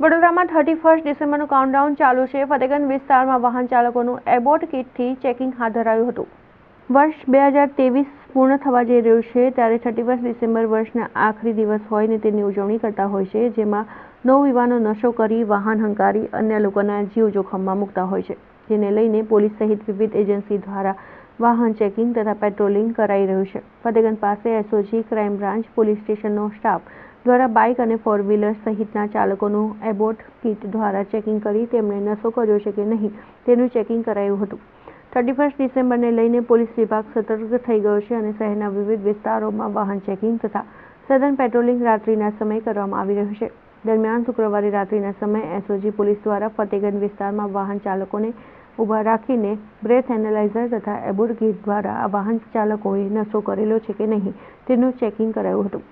વડોદરામાં thirty first ડિસેમ્બરનું countdown ચાલુ છે. ફતેગંજ વિસ્તારમાં વાહન ચાલકોનું એબોટ કિટથી ચેકિંગ હાથ ધરાયું હતું. વર્ષ બે હજાર ત્રેવીસ પૂર્ણ થવા જઈ રહ્યું છે ત્યારે થર્ટી ફર્સ્ટ ડિસેમ્બર વર્ષના આખરી દિવસ હોય ને તેની ઉજવણી કરતા હોય છે, જેમાં નવયુવાનો નશો કરી, વાહન હંકારી, અન્ય લોકોના જીવ જોખમમાં મૂકતા હોય છે. જેને લઈને પોલીસ સહિત વિવિધ એજન્સી દ્વારા વાહન ચેકિંગ તથા પેટ્રોલિંગ કરાઈ રહ્યું છે. ફતેગંજ પાસે એસઓજી ક્રાઇમ બ્રાન્ચ પોલીસ સ્ટેશનનો સ્ટાફ દ્વારા બાઇક અને ફોર વ્હીલર સહિતના ચાલકોનું એબોટ કિટ દ્વારા ચેકિંગ કરી તેમણે નશો કર્યો છે કે નહીં તેનું ચેકિંગ કરાયું હતું. થર્ટી ફર્સ્ટ ડિસેમ્બરને લઈને પોલીસ વિભાગ સતર્ક થઈ ગયો છે અને શહેરના વિવિધ વિસ્તારોમાં વાહન ચેકિંગ તથા સઘન પેટ્રોલિંગ રાત્રિના સમયે કરવામાં આવી રહ્યું છે. દરમિયાન શુક્રવારે રાત્રિના સમયે એસઓજી પોલીસ દ્વારા ફતેગંજ વિસ્તારમાં વાહન ચાલકોને ઊભા રાખીને બ્રેથ એનાલાઇઝર તથા કીટ દ્વારા આ વાહન ચાલકોએ નશો કરેલો છે કે નહીં તેનું ચેકિંગ કરાયું હતું.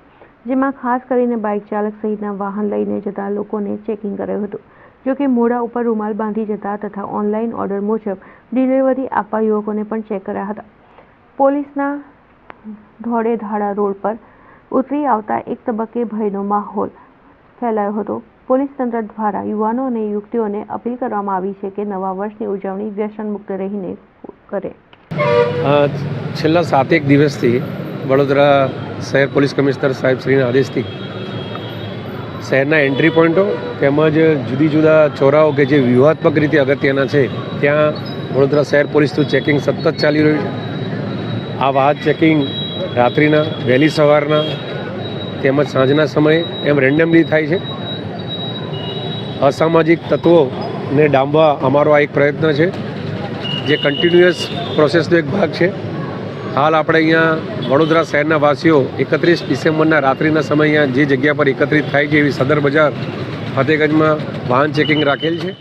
જેમાં ખાસ કરીને બાઇક ચાલક સહિતના વાહન લઈને જતા લોકોને ચેકિંગ કર્યું હતું. જોકે મોઢા ઉપર રૂમાલ બાંધી જતા તથા ઓનલાઈન ઓર્ડર મુજબ ડિલિવરી આપવા યુવકોને પણ ચેક કર્યા હતા. પોલીસના ધોળે ધાડા રોડ પર ઉતરી આવતા એક તબક્કે ભયનો માહોલ ફેલાયો હતો. પોલીસ તંત્ર દ્વારા યુવાનો અને યુવતીઓને અપીલ કરવામાં આવી છે કે નવા વર્ષની ઉજવણી વ્યસન મુક્ત રહીને કરે. છેલ્લા છેલ્લા સાતેક દિવસથી વડોદરા શહેર પોલીસ કમિશનર સાહેબ શ્રીના આદેશથી. શહેરના એન્ટ્રી પોઈન્ટો તેમજ જુદી જુદા ચોરાઓ કે જે વ્યૂહાત્મક રીતે અગત્યના છે, ત્યાં વડોદરા શહેર પોલીસનું ચેકિંગ સતત ચાલી રહ્યું છે. આ વાહન ચેકિંગ રાત્રિના, વહેલી સવારના તેમજ સાંજના સમયે એમ રેન્ડમલી થાય છે. અસામાજિક તત્વોને ડામવા અમારો આ એક પ્રયત્ન છે, જે કન્ટિન્યુઅસ પ્રોસેસનો એક ભાગ છે. હાલ આપણે અહીંયા વડોદરા શહેરના વાસીઓ એકત્રીસ ડિસેમ્બરના રાત્રિના સમય અહીંયા જે જગ્યા પર એકત્રિત થાય છે એવી સદર બજાર ફતેગંજમાં વાહન ચેકિંગ રાખેલ છે.